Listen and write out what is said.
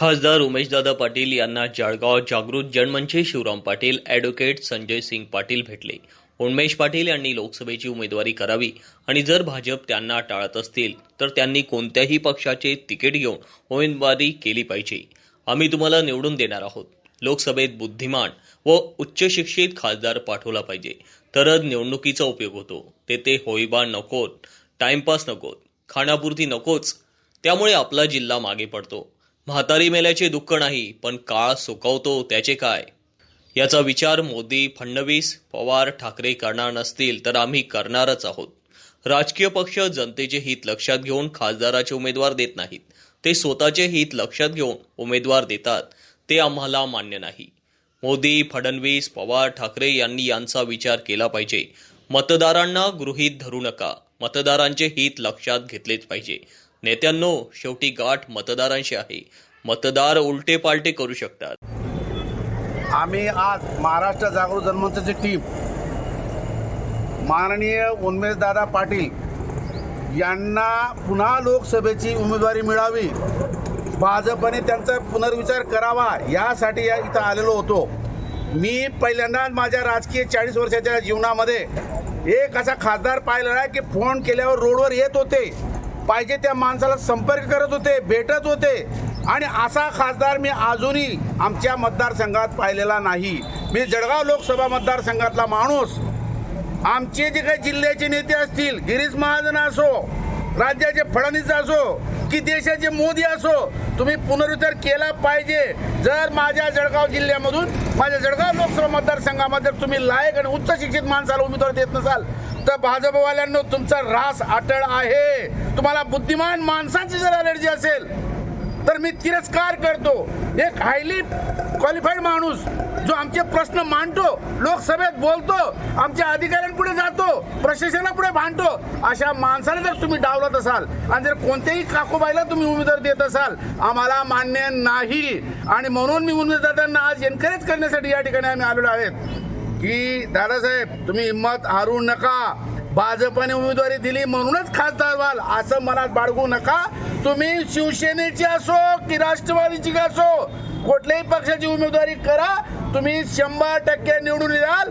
खासदार उमेशदादा पाटील यांना जळगाव जागृत जनमंचे शिवराम पाटील ॲडव्होकेट संजय सिंग पाटील भेटले. उन्मेश पाटील यांनी लोकसभेची उमेदवारी करावी आणि जर भाजप त्यांना टाळत असतील तर त्यांनी कोणत्याही पक्षाचे तिकीट घेऊन उमेदवारी केली पाहिजे. आम्ही तुम्हाला निवडून देणार आहोत. लोकसभेत बुद्धिमान व उच्चशिक्षित खासदार पाठवला पाहिजे. तरच निवडणुकीचा उपयोग होतो. ते ते होईबा नकोत टाइमपास नकोत खाण्यापुरती नकोच. त्यामुळे आपला जिल्हा मागे पडतो. म्हातारी मेल्याचे दुःख नाही पण काळ सुकवतो त्याचे काय? याचा विचार मोदी फडणवीस पवार ठाकरे करणार नसतील तर आम्ही करणारच आहोत. राजकीय पक्ष जनतेचे हित लक्षात घेऊन खासदाराचे उमेदवार देत नाहीत. ते स्वतःचे हित लक्षात घेऊन उमेदवार देतात. ते आम्हाला मान्य नाही. मोदी फडणवीस पवार ठाकरे यांनी यांचा विचार केला पाहिजे. मतदारांना गृहीत धरू नका. मतदारांचे हित लक्षात घेतलेच पाहिजे. नेत्यांनो शेवटी गाठ मतदारांशी आहे. मतदार उलटे पालटे करू शकतात. आम्ही आज महाराष्ट्र जागृत जनमंचची टीम माननीय उन्मेशदादा पाटील यांना पुन्हा लोकसभेची उमेदवारी मिळावी. भाजपने त्यांचा पुनर्विचार करावा यासाठी या इथं आलेलो होतो. मी पहिल्यांदाच माझ्या राजकीय चाळीस वर्षाच्या जीवनामध्ये एक असा खासदार पाहिलेला आहे की फोन केल्यावर रोडवर येत होते. पाहिजे त्या माणसाला संपर्क करत होते भेटत होते. आणि असा खासदार मी अजूनही आमच्या मतदारसंघात पाहिलेला नाही. मी जळगाव लोकसभा मतदारसंघातला माणूस. आमचे जे काही जिल्ह्याचे नेते असतील गिरीश महाजन असो राज्याचे फडणवीस असो की देशाचे मोदी असो तुम्ही पुनरुच्चार केला पाहिजे. जर माझ्या जळगाव जिल्ह्यामधून माझ्या जळगाव लोकसभा मतदारसंघामध्ये जर तुम्ही लायक आणि उच्च शिक्षित माणसाला उमेदवार देत नसाल तर भाजपवाल्यांना तुमचा रास अटळ आहे. तुम्हाला बुद्धिमान माणसांची जर अलर्जी असेल तर मी तिरस्कार करतो. एक हायली क्वालिफाईड माणूस जो आमचे प्रश्न मांडतो लोकसभेत बोलतो आमच्या अधिकाऱ्यांपुढे जातो प्रशासनापुढे भांडतो अशा माणसाला जर तुम्ही डावलत असाल आणि जर कोणत्याही काकूबाईला तुम्ही उमेदवार देत असाल आम्हाला मान्य नाही. आणि म्हणून मी उमेदवारांना आज एनकरेज करण्यासाठी या ठिकाणी आम्ही आलेलो आहेत. की दादासाहेब तुम्ही हिंमत हारू नका. भाजपने उमेदवारी दिली म्हणूनच खासदार व्हाल असं मनात बाळगू नका. तुम्ही शिवसेनेची असो की राष्ट्रवादीची असो कुठल्याही पक्षाची उमेदवारी करा. तुम्ही शंभर टक्के निवडून याल